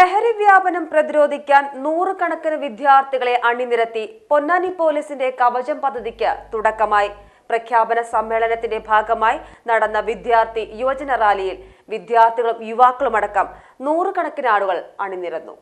ലഹരി വ്യാപനം പ്രതിരോധിക്കാൻ നൂറുകണക്കിന് വിദ്യാർത്ഥികളെ അണിനിരത്തി. പൊന്നാനി പോലീസിന്റെ കവചം പദ്ധതിക്ക് തുടക്കമായി. പ്രഖ്യാപന സമ്മേളനത്തിന്റെ ഭാഗമായി നടന്ന വിദ്യാർത്ഥി യുവജന റാലിയിൽ വിദ്യാർത്ഥികളും യുവാക്കളുമടക്കം നൂറുകണക്കിന് ആളുകൾ അണിനിരന്നു.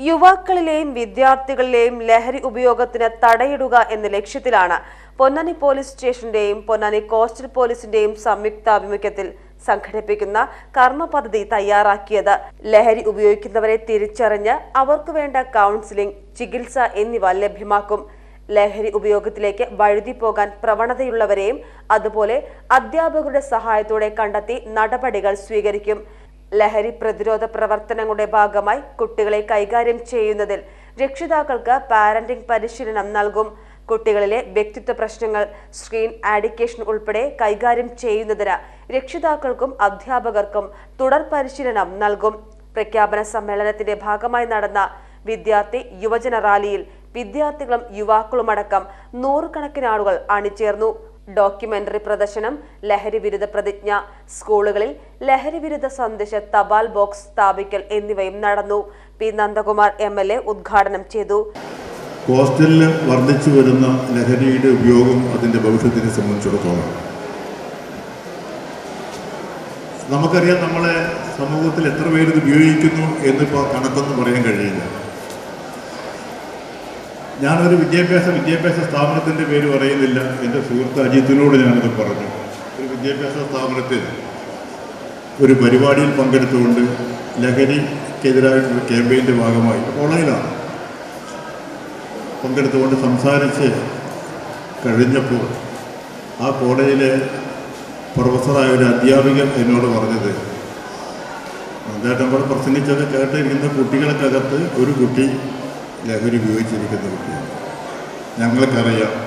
യുവാക്കളിലെയും വിദ്യാർത്ഥികളിലെയും ലഹരി ഉപയോഗത്തിന് തടയിടുക എന്ന ലക്ഷ്യത്തിലാണ് പൊന്നാനി പോലീസ് സ്റ്റേഷന്റെയും പൊന്നാനി കോസ്റ്റൽ പോലീസിന്റെയും സംയുക്താഭിമുഖ്യത്തിൽ സംഘടിപ്പിക്കുന്ന കർമ്മ പദ്ധതി തയ്യാറാക്കിയത്. ലഹരി ഉപയോഗിക്കുന്നവരെ തിരിച്ചറിഞ്ഞ് അവർക്ക് വേണ്ട കൗൺസിലിംഗ് ചികിത്സ എന്നിവ ലഭ്യമാക്കും. ലഹരി ഉപയോഗത്തിലേക്ക് വഴുതി പോകാൻ പ്രവണതയുള്ളവരെയും അതുപോലെ അധ്യാപകരുടെ സഹായത്തോടെ കണ്ടെത്തി നടപടികൾ സ്വീകരിക്കും. ലഹരി പ്രതിരോധ പ്രവർത്തനങ്ങളുടെ ഭാഗമായി കുട്ടികളെ കൈകാര്യം ചെയ്യുന്നതിൽ രക്ഷിതാക്കൾക്ക് പാരന്റിംഗ് പരിശീലനം നൽകും. കുട്ടികളിലെ വ്യക്തിത്വ പ്രശ്നങ്ങൾ സ്ക്രീൻ ആഡിക്കേഷൻ ഉൾപ്പെടെ കൈകാര്യം ചെയ്യുന്നതിന് രക്ഷിതാക്കൾക്കും അധ്യാപകർക്കും തുടർ പരിശീലനം നൽകും. പ്രഖ്യാപന സമ്മേളനത്തിന്റെ ഭാഗമായി നടന്ന വിദ്യാർത്ഥി യുവജന റാലിയിൽ വിദ്യാർത്ഥികളും യുവാക്കളുമടക്കം നൂറുകണക്കിന് ആളുകൾ അണിചേർന്നു. ഡോക്യുമെന്ററി പ്രദർശനം ലഹരി വിരുദ്ധ പ്രതിജ്ഞ സ്കൂളുകളിൽ ലഹരി വിരുദ്ധ സന്ദേശ തപാൽ ബോക്സ് സ്ഥാപിക്കൽ എന്നിവയും നടന്നു. പി. നന്ദകുമാർ എം. ഉദ്ഘാടനം ചെയ്തു. കോസ്റ്റലിൽ വർദ്ധിച്ചു വരുന്ന ലഹരിയുടെ ഉപയോഗം അതിന്റെ ഭവിഷ്യത്തിനെ സംബന്ധിച്ചിടത്തോളം. നമുക്കറിയാം നമ്മളെ സമൂഹത്തിൽ എത്ര പേര് ഇത് ഉപയോഗിക്കുന്നു എന്നിപ്പോൾ കണക്കൊന്നും പറയാൻ കഴിയില്ല. ഞാനൊരു വിദ്യാഭ്യാസ വിദ്യാഭ്യാസ സ്ഥാപനത്തിന്റെ പേര് പറയുന്നില്ല. എന്റെ സുഹൃത്ത് അജിത്തിനോട് ഞാനിത് പറഞ്ഞു. ഒരു വിദ്യാഭ്യാസ സ്ഥാപനത്തിൽ ഒരു പരിപാടിയിൽ പങ്കെടുത്തുകൊണ്ട് ലഹരിക്കെതിരായിട്ടുള്ള ക്യാമ്പയിന്റെ ഭാഗമായി കോളേജിലാണ് പങ്കെടുത്തുകൊണ്ട് സംസാരിച്ച് കഴിഞ്ഞപ്പോൾ ആ കോളേജിലെ പ്രൊഫസറായ ഒരു അധ്യാപികൻ എന്നോട് പറഞ്ഞത് അദ്ദേഹം കൂടെ പ്രസംഗിച്ചത് കേട്ടിരിക്കുന്ന കുട്ടികൾക്കകത്ത് ഒരു കുട്ടി ലഹരി ഉപയോഗിച്ചിരിക്കുന്ന കുട്ടിയാണ്. ഞങ്ങൾക്കറിയാം.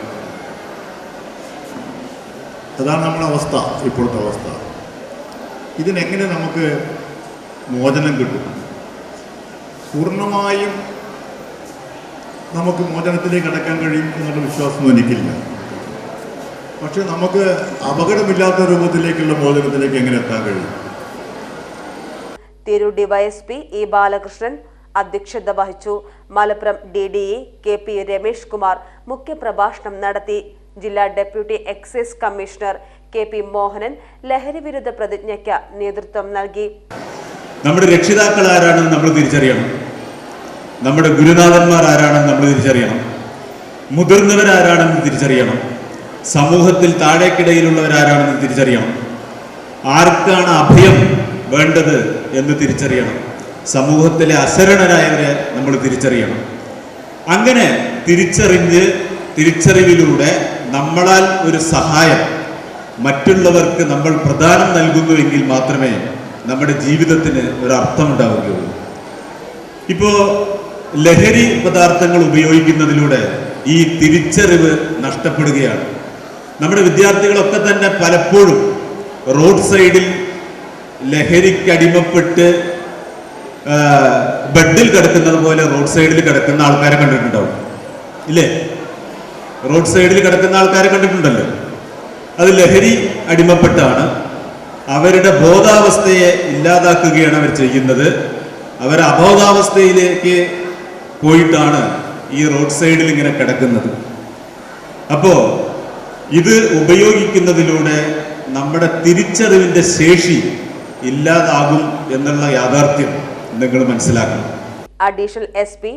അതാണ് നമ്മുടെ അവസ്ഥ ഇപ്പോഴത്തെ അവസ്ഥ. ഇതിനെങ്ങനെ നമുക്ക് മോചനം കിട്ടും? പൂർണമായും നമുക്ക് മോചനത്തിലേക്ക് കടക്കാൻ കഴിയും എന്നുള്ള വിശ്വാസമൊന്നും എനിക്കില്ല. പക്ഷെ നമുക്ക് അപകടമില്ലാത്ത രൂപത്തിലേക്കുള്ള മോചനത്തിലേക്ക് എങ്ങനെ എത്താൻ കഴിയും? തിരൂർ ഡിവൈഎസ്പി ഇ ബാലകൃഷ്ണൻ അധ്യക്ഷത വഹിച്ചു. Malappuram D D E K P Ramesh Kumar മുഖ്യപ്രഭാഷണം നടത്തി. ജില്ലാ deputy excise commissioner K P Mohanan ലഹരി വിരുദ്ധ പ്രതിജ്ഞയ്ക്ക് നേതൃത്വം നൽകി. നമ്മുടെ രക്ഷിതാക്കൾ ആരാണെന്ന് നമ്മൾ തിരിച്ചറിയണം. നമ്മുടെ ഗുരുനാഥന്മാർ ആരാണെന്ന് നമ്മൾ തിരിച്ചറിയണം. മുതിർന്നവരാരാണെന്ന് തിരിച്ചറിയണം. സമൂഹത്തിൽ താഴേക്കിടയിലുള്ളവരാരാണെന്ന് തിരിച്ചറിയണം. ആർക്കാണ് അഭയം വേണ്ടത് എന്ന് തിരിച്ചറിയണം. സമൂഹത്തിലെ അശരണരായവരെ നമ്മൾ തിരിച്ചറിയണം. അങ്ങനെ തിരിച്ചറിഞ്ഞ് തിരിച്ചറിവിലൂടെ നമ്മളാൽ ഒരു സഹായം മറ്റുള്ളവർക്ക് നമ്മൾ പ്രധാനം നൽകുന്നുവെങ്കിൽ മാത്രമേ നമ്മുടെ ജീവിതത്തിന് ഒരു അർത്ഥമുണ്ടാവുകയുള്ളൂ. ഇപ്പോ ലഹരി പദാർത്ഥങ്ങൾ ഉപയോഗിക്കുന്നതിലൂടെ ഈ തിരിച്ചറിവ് നഷ്ടപ്പെടുകയാണ്. നമ്മുടെ വിദ്യാർത്ഥികളൊക്കെ തന്നെ പലപ്പോഴും റോഡ് സൈഡിൽ ലഹരിക്കടിമപ്പെട്ട് ബെഡിൽ കിടക്കുന്നത് പോലെ റോഡ് സൈഡിൽ കിടക്കുന്ന ആൾക്കാരെ കണ്ടിട്ടുണ്ടാവും. ഇല്ലേ? റോഡ് സൈഡിൽ കിടക്കുന്ന ആൾക്കാരെ കണ്ടിട്ടുണ്ടല്ലോ. അത് ലഹരി അടിമപ്പെട്ടാണ്. അവരുടെ ബോധാവസ്ഥയെ ഇല്ലാതാക്കുകയാണ് അവർ ചെയ്യുന്നത്. അവർ അബോധാവസ്ഥയിലേക്ക് പോയിട്ടാണ് ഈ റോഡ് സൈഡിൽ ഇങ്ങനെ കിടക്കുന്നത്. അപ്പോ ഇത് ഉപയോഗിക്കുന്നതിലൂടെ നമ്മുടെ തിരിച്ചറിവിന്റെ ശേഷി ഇല്ലാതാകും എന്നുള്ള യാഥാർത്ഥ്യം നിങ്ങൾ മനസ്സിലാക്കണം. Additional S P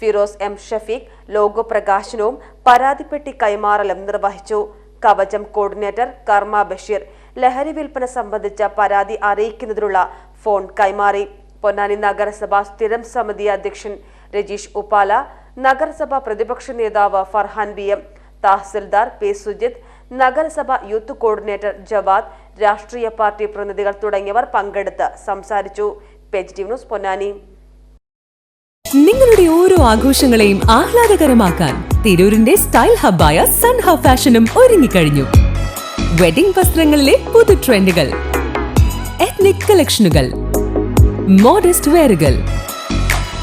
Firoz M Shafeeq logo പ്രകാശനവും പരാതിപ്പെട്ടി കൈമാറലും നിർവഹിച്ചു. കവചം കോർഡിനേറ്റർ കർമ്മ ബഷീർ ലഹരി വിൽപ്പന സംബന്ധിച്ച പരാതി അറിയിക്കുന്നതിനുള്ള ഫോൺ കൈമാറി. പൊന്നാനി നഗരസഭ സ്ഥിരം സമിതി അധ്യക്ഷൻ രജീഷ് ഉപ്പാല നഗരസഭ പ്രതിപക്ഷ നേതാവ് Farhan B M tahsildar P Sujith നഗരസഭ യൂത്ത് കോർഡിനേറ്റർ ജവാദ് രാഷ്ട്രീയ പാർട്ടി പ്രതിനിധികൾ തുടങ്ങിയവർ പങ്കെടുത്ത് സംസാരിച്ചു. ന്യൂസ് പൊന്നാനി. നിങ്ങളുടെ ഓരോ ആഘോഷങ്ങളെയും ആഹ്ലാദകരമാക്കാൻ തിരൂരിന്റെ സ്റ്റൈൽ ഹബ്ബായ സൺ ഹബ് ഫാഷനും ഒരുങ്ങിക്കഴിഞ്ഞു. വെഡിംഗ് വസ്ത്രങ്ങളിലെ പുതു ട്രെൻഡുകൾ എത്നിക് കളക്ഷനുകൾ മോഡസ്റ്റ് വെയറുകൾ